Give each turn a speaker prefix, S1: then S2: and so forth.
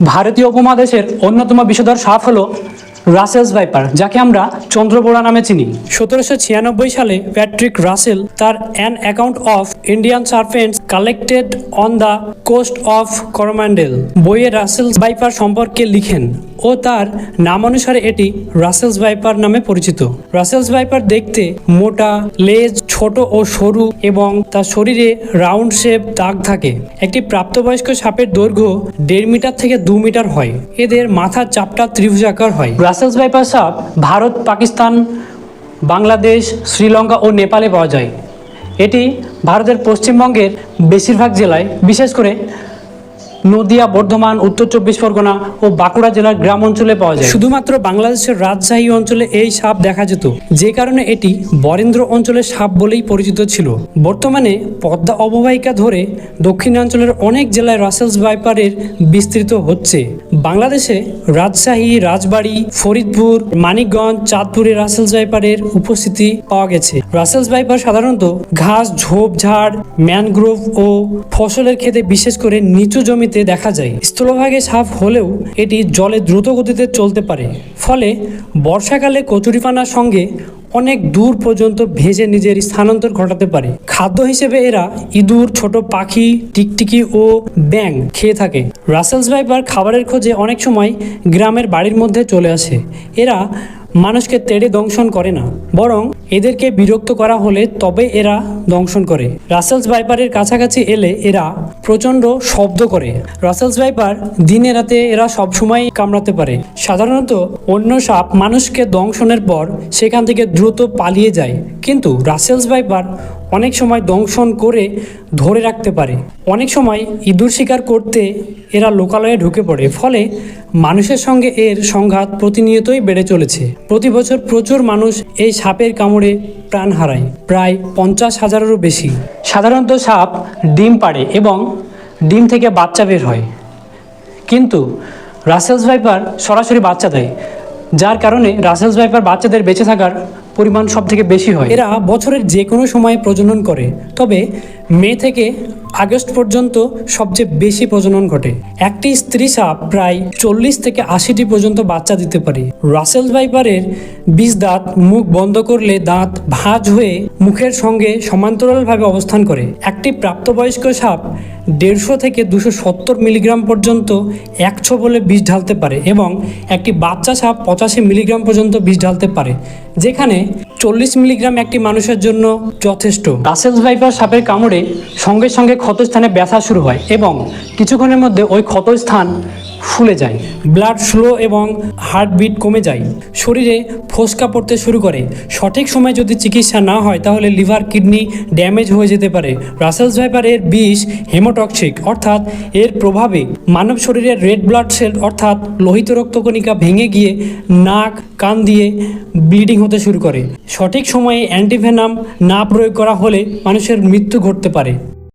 S1: ভারতীয় উপমহাদেশের অন্যতম বিষধর সাপ হলো রাসেলস ভাইপার, যাকে আমরা চন্দ্রবোড়া নামে চিনি। সতেরোশো ছিয়ানব্বই সালে প্যাট্রিক রাসেল তার an account of Indian serpents collected on the coast of Coromandel বইয়ে রাসেলস ভাইপার সম্পর্কে লিখেন ও তার নাম অনুসারে এটি রাসেলস ভাইপার নামে পরিচিত। রাসেলস ভাইপার দেখতে মোটা, লেজ, ছোট ও সরু এবং তার শরীরে রাউন্ড শেপ দাগ থাকে। একটি প্রাপ্তবয়স্ক সাপের দৈর্ঘ্য দেড় মিটার থেকে দু মিটার হয়। এদের মাথার চাপটা ত্রিভুজাকার হয়। রাসেলস ভাইপার ভারত পাকিস্তান বাংলাদেশ শ্রীলঙ্কা ও নেপালে পাওয়া যায়। এটি ভারতের পশ্চিমবঙ্গের বেশিরভাগ জেলায়, বিশেষ করে নদিয়া, বর্ধমান, উত্তর চব্বিশ পরগনা ও বাঁকুড়া জেলার গ্রাম অঞ্চলে পাওয়া যায়। শুধুমাত্র বাংলাদেশের রাজশাহী অঞ্চলে এই সাপ দেখা যেত, যে কারণে এটি বরেন্দ্র অঞ্চলের সাপ বলেই পরিচিত ছিল। বর্তমানে পদ্মা অববাহিকা ধরে দক্ষিণাঞ্চলের অনেক জেলায় রাসেলস ভাইপারের বিস্তৃত হচ্ছে। বাংলাদেশে রাজশাহী, রাজবাড়ী, ফরিদপুর, মানিকগঞ্জ, চাঁদপুরে রাসেলস ভাইপারের উপস্থিতি পাওয়া গেছে। রাসেলস ভাইপার সাধারণত ঘাস ঝোপঝাড় ম্যানগ্রোভ ও ফসলের ক্ষেতে বিশেষ করে নিচু জমিতে দেখা যায়। স্থলভাগে সাপ হলেও এটি জলে দ্রুত গতিতে চলতে পারে। ফলে বর্ষাকালে কচুরিপানার সঙ্গে অনেক দূর পর্যন্ত ভেজে নিজের স্থানান্তর ঘটাতে পারে। খাদ্য হিসেবে এরা ইঁদুর, ছোট পাখি, টিকটিকি ও ব্যাং খেয়ে থাকে। রাসেলস ভাইপার খাবারের খোঁজে অনেক সময় গ্রামের বাড়ির মধ্যে চলে আসে। এরা মানুষকে তেড়ে দংশন করে না, বরং এদেরকে বিরক্ত করা হলে তবে এরা দংশন করে। রাসেলস ভাইপারের কাছাকাছি এলে এরা প্রচণ্ড শব্দ করে। রাসেলস ভাইপার দিনে রাতে এরা সবসময় কামড়াতে পারে। সাধারণত অন্য সাপ মানুষকে দংশনের পর সেখান থেকে দ্রুত পালিয়ে যায়। কিন্তু রাসেলস ভাইপার অনেক সময় দংশন করে ধরে রাখতে পারে। অনেক সময় ইঁদুর শিকার করতে এরা লোকালয়ে ঢুকে পড়ে, ফলে মানুষের সঙ্গে এর সংঘাত প্রতিনিয়তই বেড়ে চলেছে। প্রতি বছর প্রচুর মানুষ এই সাপের কামড়ে প্রাণ হারায়, প্রায় পঞ্চাশ হাজারেরও বেশি। সাধারণত সাপ ডিম পাড়ে এবং ডিম থেকে বাচ্চা বের হয়। কিন্তু রাসেলস ভাইপার সরাসরি বাচ্চা দেয়, যার কারণে রাসেলস ভাইপার বাচ্চাদের বেঁচে থাকার পরিমাণ সব থেকে বেশি হয়। এরা বছরের যে কোনো সময় প্রজনন করে। তবে মে থেকে আগস্ট পর্যন্ত সবচেয়ে বেশি প্রজনন ঘটে। একটি স্ত্রী সাপ প্রায় চল্লিশ থেকে আশিটি পর্যন্ত বাচ্চা দিতে পারে। রাসেলস ভাইপারের বিষ দাঁত, মুখ বন্ধ করলে দাঁত ভাঁজ হয়ে মুখের সঙ্গে সমান্তরালভাবে অবস্থান করে। একটি প্রাপ্তবয়স্ক সাপ দেড়শো থেকে দুশো সত্তর মিলিগ্রাম পর্যন্ত একশো বলে বিষ ঢালতে পারে এবং একটি বাচ্চা সাপ পঁচাশি মিলিগ্রাম পর্যন্ত বিষ ঢালতে পারে, যেখানে চল্লিশ মিলিগ্রাম একটি মানুষের জন্য যথেষ্ট। রাসেলস ভাইপার সাপের কামড়ে সঙ্গে সঙ্গে ক্ষতস্থানে ব্যথা শুরু হয় এবং কিছুক্ষণের মধ্যে ওই ক্ষতস্থান ফুলে যায়। ব্লাড ফ্লো এবং হার্টবিট কমে যায়। শরীরে ফোসকা পড়তে শুরু করে। সঠিক সময় যদি চিকিৎসা না হয়, তাহলে লিভার, কিডনি ড্যামেজ হয়ে যেতে পারে। রাসেলস ভাইপারের বিষ হেমোটক্সিক, অর্থাৎ এর প্রভাবে মানব শরীরের রেড ব্লাড সেল, অর্থাৎ লোহিত রক্তকণিকা ভেঙে গিয়ে নাক, কান দিয়ে ব্লিডিং হতে শুরু করে। সঠিক সময়ে অ্যান্টিভেনাম না প্রয়োগ করা হলে মানুষের মৃত্যু ঘটতে পারে।